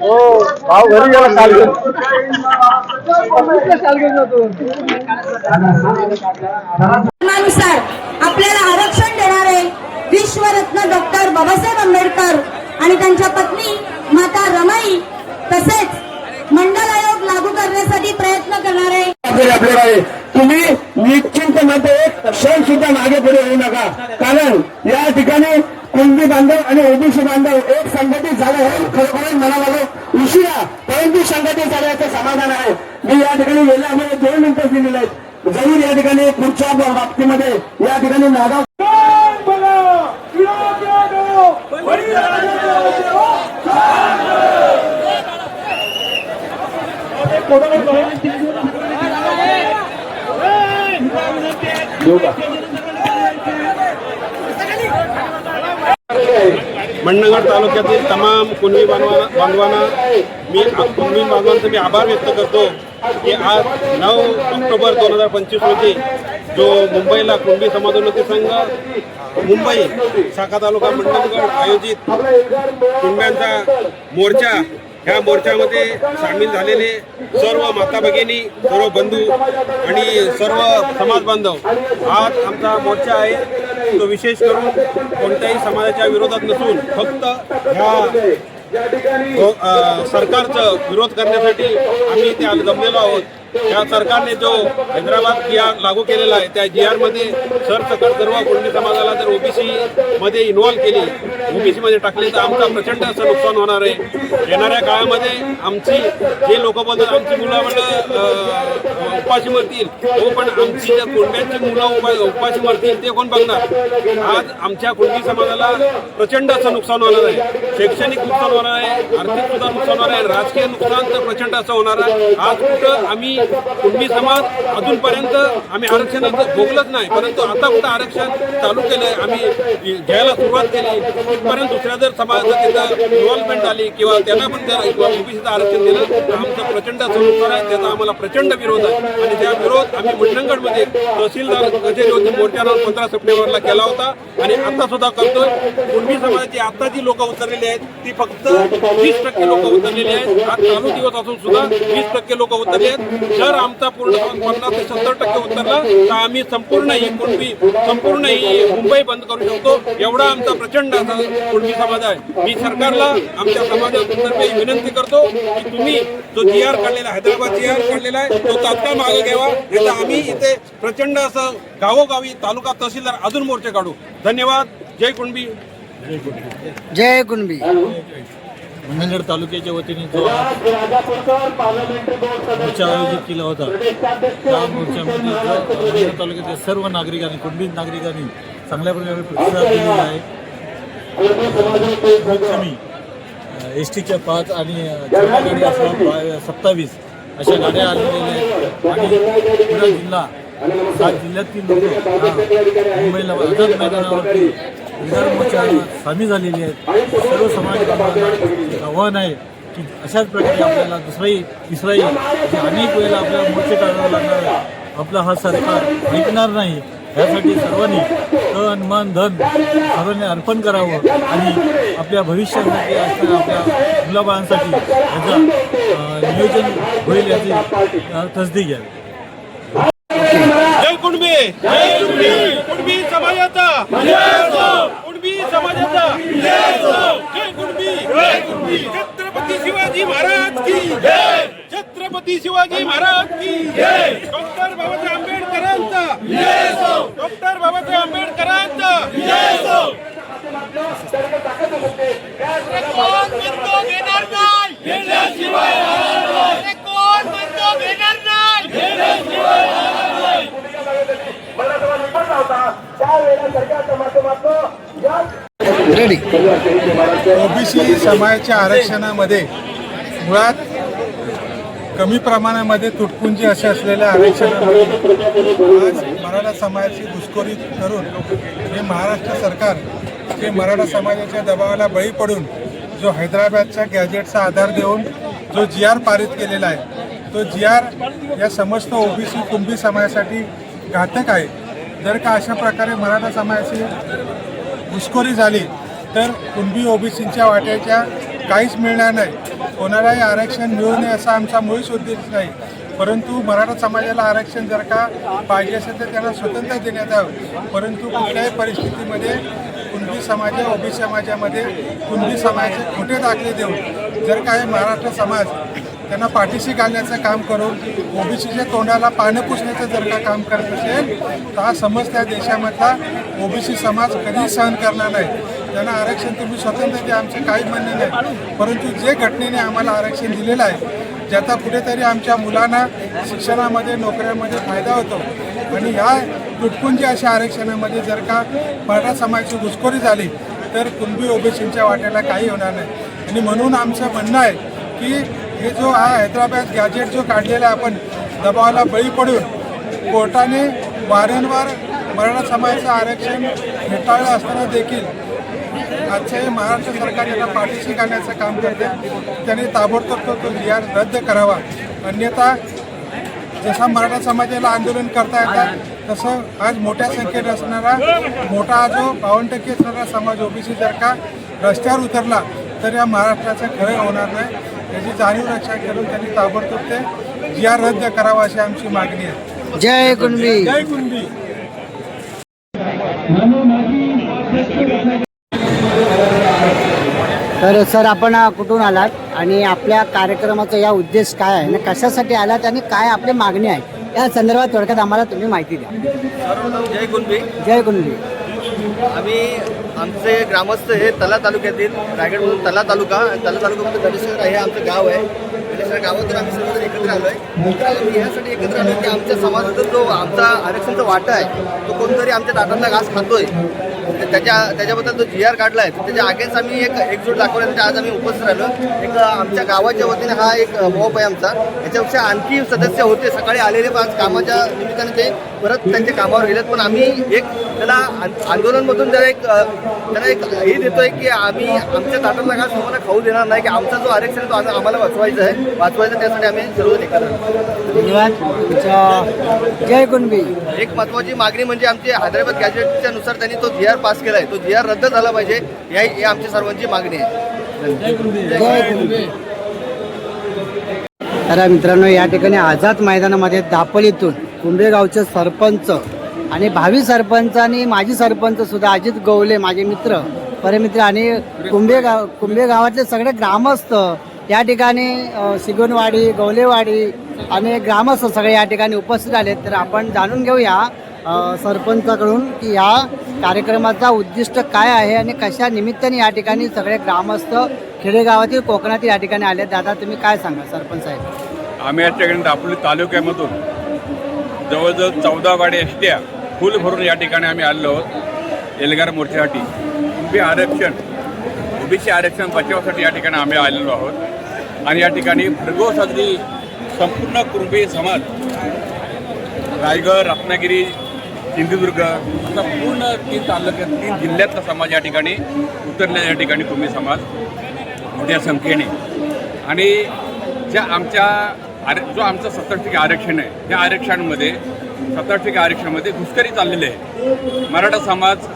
हो भाऊ घरी गेला धर्मानुसार आपल्याला आरक्षण देणारे विश्वरत्न डॉक्टर बाबासाहेब आंबेडकर आणि त्यांच्या पत्नी माता रमाई तसेच मंडल आयोग लागू करण्यासाठी प्रयत्न करणारे आपल्याला. तुम्ही निश्चिंत मध्ये एक क्षण सुद्धा मागे पुढे होऊ नका कारण या ठिकाणी कुणबी बांधव आणि ओबीसी बांधव एक संघटित झाले हे खरोखरच म्हणाला उशिरा परंतु संघटित झाल्याचं समाधान आहे मी या ठिकाणी गेल्या आम्हाला दोन मिनिटं दिलेले आहेत जरूर या ठिकाणी पुढच्या बाबतीमध्ये या ठिकाणी नागाव मंडणगड तालुक्यातील तमाम कुणबी बांधवांना मी कुणबी बांधवांचा मी आभार व्यक्त करतो. की आज नऊ ऑक्टोबर दोन हजार पंचवीस रोजी जो मुंबईला कुणबी समाजोन्नती संघ मुंबई शाखा तालुका मंडणगड आयोजित कुणब्यांचा मोर्चा ह्या मोर्चामध्ये सामील झालेले सर्व माता भगिनी सर्व बंधू आणि सर्व समाज बांधव आज आमचा मोर्चा आहे. तो विशेष करून कोणत्याही समाजाच्या विरोधात नसून फक्त ह्या सरकारचं विरोध करण्यासाठी आम्ही इथे आज जमलेलो आहोत. या सरकारने जो हैदराबाद जी आर लागू केलेला आहे त्या जी आरमध्ये सरसकट सर्व कोणती समाजाला जर ओबीसी मध्ये इन्व्हॉल्व केली ओबीसी मध्ये टाकले तर आमचं प्रचंड असं नुकसान होणार आहे. येणाऱ्या काळामध्ये आमची जे लोक बोलतात आमची मुलं म्हणलं उपाशी मरतील. हो पण आमची ज्या कुणब्यांची मुलं उपाशी मरतील ते कोण बघणार? आज आमच्या कुणबी समाजाला प्रचंड असं नुकसान होणार आहे. शैक्षणिक नुकसान होणार आहे आर्थिक सुद्धा नुकसान होणार आहे राजकीय नुकसान तर प्रचंड असं होणार आहे. आज कुठं आम्ही कुणबी समाज अजूनपर्यंत आम्ही आरक्षणाचं भोगलंच नाही परंतु आता कुठं आरक्षण चालू केलंय आम्ही घ्यायला सुरुवात केली. तिथपर्यंत दुसऱ्या जर समाजाचं तिथं इन्व्हॉल्वमेंट आली किंवा त्यांना पण जर ओबीसीचं आरक्षण दिलं तर आमचं प्रचंड असं आहे. त्याचा आम्हाला प्रचंड विरोध आहे. आणि त्या विरोध आम्ही मंडणगडमध्ये तहसीलदार कचेरीवरती मोर्चावर पंधरा सप्टेंबरला केला होता. आणि आता सुद्धा करतोय. कुणबी समाजाची आता जी लोक उतरलेली आहेत ती फक्त वीस टक्के लोक उतरलेली आहेत. आज चालू दिवस असून सुद्धा वीस टक्के लोक उतरले आहेत. जर आमचा पूर्ण पन्नास ते सत्तर टक्के उतरला तर आम्ही संपूर्ण ही कुणबी संपूर्ण ही मुंबई बंद करू शकतो. एवढा आमचा प्रचंड असा कुणबी समाज आहे. मी सरकारला आमच्या समाजातर्फे विनंती करतो की तुम्ही जो जी आर काढलेला हैदराबाद जी आर काढलेला आहे तो तात्काळ मागे घ्यावा. नाही आम्ही इथे प्रचंड असं गावोगावी तालुका तहसीलदार अजून मोर्चे काढू. धन्यवाद. जय कुणबी. जय कुणबी. मंडणगड तालुक्याच्या वतीने जो मोर्चा आयोजित केला होता त्या मोर्चामध्ये जो मंडणगड तालुक्यातील सर्व नागरिकांनी कुणबी नागरिकांनी चांगल्या प्रकारे प्रतिसाद दिलेला आहे. कमी. एस टीच्या पाच आणि गाडी असं सत्तावीस. अशा गाड्या आलेल्या आहेत. आणि पुणे जिल्हा सात जिल्ह्यातील लोक मुंबईला आझाद मैदानावरती विधान मोर्चा सामील झालेली आहेत. सर्व समाज आव्हान आहे की अशाच प्रकारे आपल्याला दुसराही तिसराही अनेक वेळेला आपल्याला मोर्चे काढावे लागणार आहे आपला हा सरकार ऐकणार नाही. यासाठी सर्वांनी तन मन धन सर्वांनी अर्पण करावं आणि आपल्या भविष्यासाठी असणाऱ्या आपल्या मुलाबाळांसाठी याचं नियोजन होईल याची तसदी घ्यावी जय कुणबी जय कुणबी कुणबी समाजाचा. कुणबी समाजाचा. जय कुणबी जय कुणबी. छत्रपती शिवाजी महाराज की जय. छत्रपती शिवाजी महाराज की जय डॉक्टर बाबासाहेब आंबेडकरांचा डॉक्टर बाबासाहेब आंबेडकरांचा कोण बंदूक घेणार नाही घेण्याशिवाय कोण बंदूक घेणार नाही रेडी ओबीसी समाजाच्या आरक्षणामध्ये मुळात कमी प्रमाणामध्ये तुटपुंजी असे असलेल्या आरक्षणामध्ये आज मराठा समाजाची घुसखोरी करून हे महाराष्ट्र सरकार हे मराठा समाजाच्या दबावाला बळी पडून जो हैदराबादच्या गॅजेटचा आधार देऊन जो जी आर पारित केलेला आहे तो जी आर या समस्त ओबीसी कुंभी समाजासाठी घातक आहे. जर का अशा प्रकारे मराठा समाजाची घुसखोरी झाली तर कुणबी ओबीसींच्या वाट्याच्या काहीच मिळणार नाही. कोणालाही आरक्षण मिळू नये असा आमचा मुळीच उद्देश नाही. परंतु मराठा समाजाला आरक्षण जर का पाहिजे असेल तर त्यांना स्वतंत्र देण्यात यावं. परंतु कुठल्याही परिस्थितीमध्ये कुणबी समाज ओबीसी समाजामध्ये कुणबी समाजाचे खोटे दाखले देऊन जर काही मराठा समाज त्यांना पाठीशी घालण्याचं काम करून ओबीसीच्या तोंडाला पानं पुसण्याचं जर का काम करत असेल तर हा समज त्या देशामधला ओबीसी समाज कधी सहन करणार नाही. त्यांना आरक्षण तुम्ही स्वतंत्र द्या आमचं काही म्हणणं नाही. परंतु जे घटनेने आम्हाला आरक्षण दिलेलं आहे ज्याचा कुठेतरी आमच्या मुलांना शिक्षणामध्ये नोकऱ्यांमध्ये फायदा होतो. आणि ह्या तुटपुंजी अशा आरक्षणामध्ये जर का मराठा समाजाची घुसखोरी झाली तर कुणबी ओबीसींच्या वाट्याला काही होणार नाही. आणि म्हणून आमचं म्हणणं आहे की हे जो हा हैदराबाद गॅजेट जो काढलेला आहे आपण दबावाला बळी पडून कोर्टाने वारंवार मराठा समाजाचं आरक्षण फेटाळलं असताना देखील आजच्या महाराष्ट्र सरकार याला पाठीशी घालण्याचं काम करते. त्याने ताबडतोब तो तो जी आर रद्द करावा. अन्यथा जसा मराठा समाजाला आंदोलन करता येतात तसं आज मोठ्या संख्येत असणारा मोठा जो बावन्न टक्के असणारा समाज ओबीसी जर का रस्त्यावर उतरला तर या महाराष्ट्राचं खरं होणार नाही. याची जाणीव लक्षात घेऊन त्यांनी ताबडतोब ते जी आर रद्द करावा अशी आमची मागणी आहे. जय कुणबी. जय कुणबी. तर सर आपण कुठून आलात आणि आपल्या कार्यक्रमाचा या उद्देश काय आहे? आणि कशासाठी आलात आणि काय आपली मागणी आहे या संदर्भात थोडक्यात आम्हाला तुम्ही माहिती द्या. जय कुणबी. जय कुणबी. आम्ही आमचे ग्रामस्थ हे तला तालुक्यातील रायगडमधून तला तालुका तला तालुक्यामध्ये गणेशनगर हे आमचं गाव आहे. गणेश्वर गावात आम्ही सर्वजण एकत्र आलो आहे यासाठी एकत्र आलो की आमच्या समाजातून जो आमचा आरक्षणचा वाटा आहे तो कोणतरी आमच्या दादांना घास खातोय. त्याच्या त्याच्याबद्दल जो जी आर काढला आहे त्याच्या अगेन्स्ट आम्ही एक एकजूट दाखवल्यानंतर आज आम्ही उपस्थित राहिलो. एक आमच्या गावाच्या वतीने हा एक मोप आहे आमचा. याच्यापेक्षा आणखी सदस्य होते. सकाळी आलेले पाच आज कामाच्या निमित्ताने ते परत त्यांच्या कामावर गेलेत. पण आम्ही एक त्याला आंदोलनमधून त्याला एक त्याला एक हे देतोय की आम्ही आमच्या ताटातला घास तुम्हाला खाऊ देणार नाही की आमचा जो आरक्षण आहे तो आम्ही- आम्हाला वाचवायचा आहे. वाचवायचा त्यासाठी आम्ही एकत्र आलो. धन्यवाद. जय कुणबी. एक महत्वाची मागणी म्हणजे आमची हैदराबाद गॅजेटच्या नुसार त्यांनी तो जी आर पास केला आहे तो जी आर रद्द झाला पाहिजे या ही आमची सर्वांची मागणी आहे. तर मित्रांनो या ठिकाणी आझाद मैदानामध्ये दापोलीतून कुंभे कुंभेगावचे सरपंच आणि भावी सरपंच आणि माजी सरपंच सुद्धा अजित गवले माझे मित्र परमित्र आणि कुंभेगाव कुंभेगावातले सगळे ग्रामस्थ या ठिकाणी सिगुनवाडी सिगोनवाडी गवलेवाडी आणि ग्रामस्थ सगळे या ठिकाणी उपस्थित आले. तर आपण जाणून घेऊया सरपंचाकडून की या कार्यक्रमाचा उद्दिष्ट काय आहे आणि कशा निमित्ताने या ठिकाणी सगळे ग्रामस्थ खेडेगावातील कोकणातील या ठिकाणी आले. दादा तुम्ही काय सांगा सरपंच साहेब? आम्ही या ठिकाणी दापोली तालुक्यामधून जवळजवळ चौदा गाड्या एसट्या फुल भरून या ठिकाणी आम्ही आलेलो आहोत. एल्गार मोर्चासाठी. उभी आरक्षण ओबीसी आरक्षण बचावासाठी या ठिकाणी आम्ही आलेलो आहोत. आणि या ठिकाणी भरघोस अगदी संपूर्ण कुणबी समाज रायगड रत्नागिरी सिंधुदुर्ग असा पूर्ण तीन तालुक्यात तीन जिल्ह्यातला समाज या ठिकाणी उतरलेला या ठिकाणी कुणबी समाज. मोठ्या संख्येने. आणि ज्या आमच्या आर जो आमचं सत्तर टक्के आरक्षण आहे त्या आरक्षणामध्ये सत्तर टक्के आरक्षणामध्ये घुसखोरी चाललेली आहे. मराठा समाज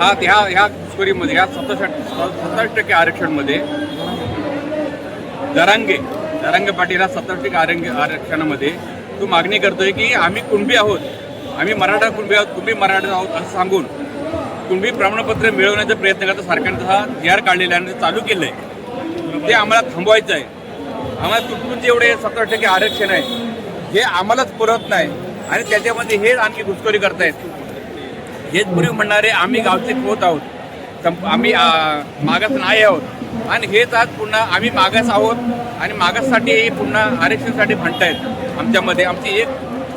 हा ह्या ह्या घुसखोरीमध्ये ह्या सत्तर सत्तर टक्के आरक्षणमध्ये दरांगे दरांगे पाटील हा सत्तर टक्के आरंग आरक्षणामध्ये तो मागणी करतोय की आम्ही कुणबी आहोत आम्ही मराठा कुणबी आहोत कुणबी मराठा आहोत असं सांगून कुणबी प्रमाणपत्र मिळवण्याचा प्रयत्न करता सरकारने हा जी आर काढलेला आणि चालू केलं आहे ते आम्हाला थांबवायचं आहे. आम्हाला तुटून जेवढे सत्तर टक्के आरक्षण आहे हे आम्हालाच पुरत नाही. आणि त्याच्यामध्ये हेच आणखी घुसखोरी करतायत. हेच पूर्वी म्हणणारे आम्ही गावचे होत आहोत. आम्ही मागास नाही आहोत. आणि हेच आज पुन्हा आम्ही मागास आहोत. आणि मागाससाठी हे पुन्हा आरक्षणसाठी म्हणतायत आमच्यामध्ये. आमची एक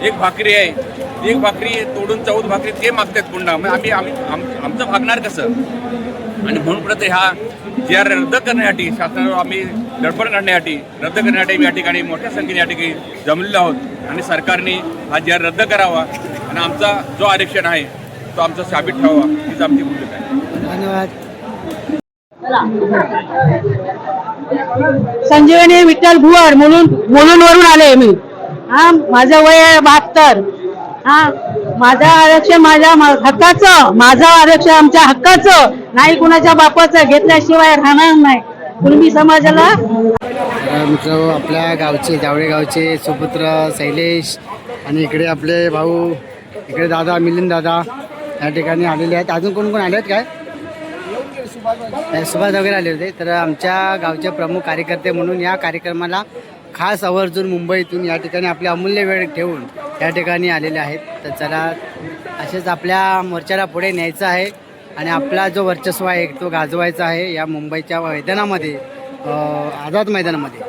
एक भाकरी आहे. एक भाकरी तोडून चौथ भाकरी ते मागतायत पुन्हा. मग आम्ही आम्ही आम- आमचं भागणार कसं? आणि म्हणून परत हा जी आर रद्द करण्यासाठी शासनावर आम्ही धडपड करण्यासाठी रद्द करण्यासाठी या ठिकाणी मोठ्या संख्येने या ठिकाणी जमलेलो आहोत. आणि सरकारने हा जी आर रद्द करावा आणि आमचा जो आरक्षण आहे तो आमचा साबित ठेवावा हीच आमची भूमिका आहे. धन्यवाद. संजीवनी विठ्ठल भुवर म्हणून म्हणून वरून आले मी. हा माझं वय आहे बहात्तर. हा माझं आरक्षण माझ्या हक्काचं माझं आरक्षण आमच्या हक्काचं नाही कुणाच्या बापाचं घेतल्याशिवाय राहणार नाही. कुणबी समाजाला? मित्र आपल्या गावचे जावळे गावचे सुपुत्र शैलेश आणि इकडे आपले भाऊ इकडे दादा मिलिंद दादा या ठिकाणी आलेले आहेत. अजून कोण कोण आले आहेत काय? सुभाष वगैरे आले होते. तर आमच्या गावचे प्रमुख कार्यकर्ते म्हणून या कार्यक्रमाला खास आवर्जून मुंबईतून या ठिकाणी आपली अमूल्य वेळ ठेवून या ठिकाणी आलेले आहेत. तर चला असेच आपल्या मोर्चाला पुढे न्यायचं आहे. आणि आपला जो वर्चस्व आहे तो गाजवायचा आहे या मुंबईच्या मैदानामध्ये आझाद मैदानामध्ये.